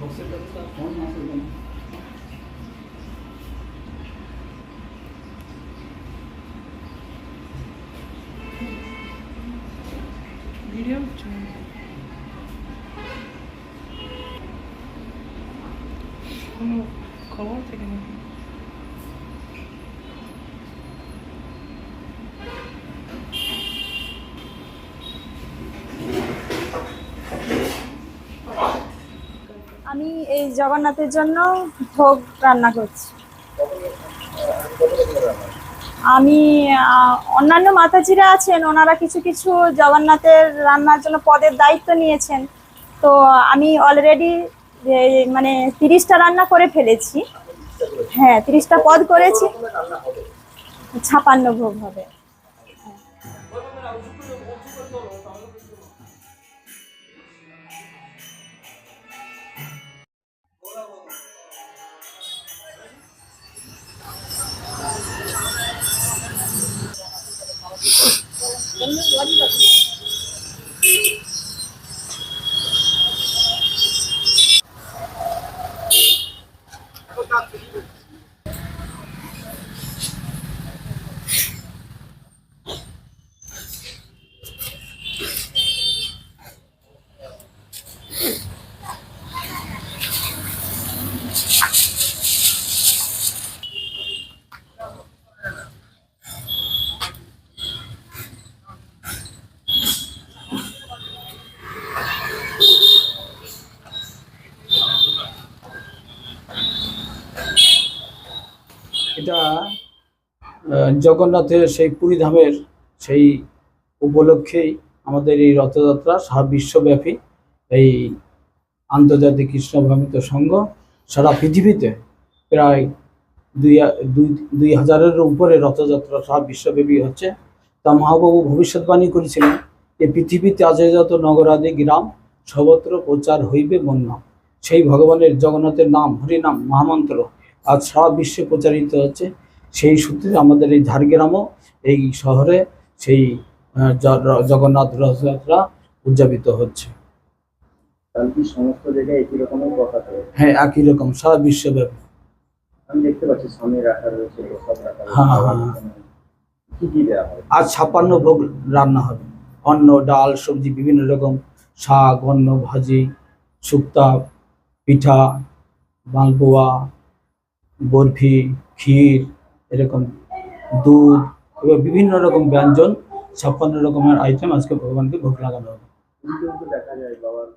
você deve estar com o nosso video কোনো খবর থেকে নাকি আমি এই জগন্নাথের জন্য ভোগ রান্না করছি। আমি অন্যান্য মাতাজিরা আছেন, ওনারা কিছু কিছু জগন্নাথের রান্নার জন্য পদের দায়িত্ব নিয়েছেন। তো আমি অলরেডি মানে তিরিশটা রান্না করে ফেলেছি। হ্যাঁ তিরিশটা পদ করেছি। ছাপান্ন ভোগ হবে। 咱们玩的。এটা জগন্নাথের সেই পুরী ধামের সেই উপলক্ষেই আমাদের এই রথযাত্রা সারা বিশ্বব্যাপী এই আন্তর্জাতিক কৃষ্ণ ভ্রমিত সংঘ সারা পৃথিবীতে প্রায় দুই দুই হাজারের উপরে রথযাত্রা সারা বিশ্বব্যাপী হচ্ছে। তা মহাপ্রভু ভবিষ্যৎবাণী করেছিলেন যে পৃথিবীতে আছে যত নগরাদি গ্রাম সর্বত্র প্রচার হইবে বন্যা। সেই ভগবানের জগন্নাথের নাম, হরিনাম, মহামন্ত্র আজ সারা বিশ্বে প্রচারিত হচ্ছে। সেই সূত্রে আমাদের এই ঝাড়গ্রামও এই শহরে সেই জগন্নাথ রথযাত্রা উদযাপিত হচ্ছে। সমস্ত জায়গায় একই রকমের কথা হ্যাঁ একই রকম সারা বিশ্বব্যাপী। আমি দেখতে পাচ্ছি সামনে রাখা রয়েছে প্রসাদ রাখা রয়েছে, হ্যাঁ, হ্যাঁ। হবে আজ ছাপ্পান্ন ভোগ রান্না হবে। অন্ন ডাল সবজি বিভিন্ন রকম শাক অন্ন ভাজি শুক্তা পিঠা মালপোয়া বরফি, ক্ষীর, এরকম দুধ, এবার বিভিন্ন রকম ব্যঞ্জন, ছাপ্পান্ন রকমের আইটেম আজকে ভগবানকে ভোগ লাগানো হবে। দেখা যায় বাবার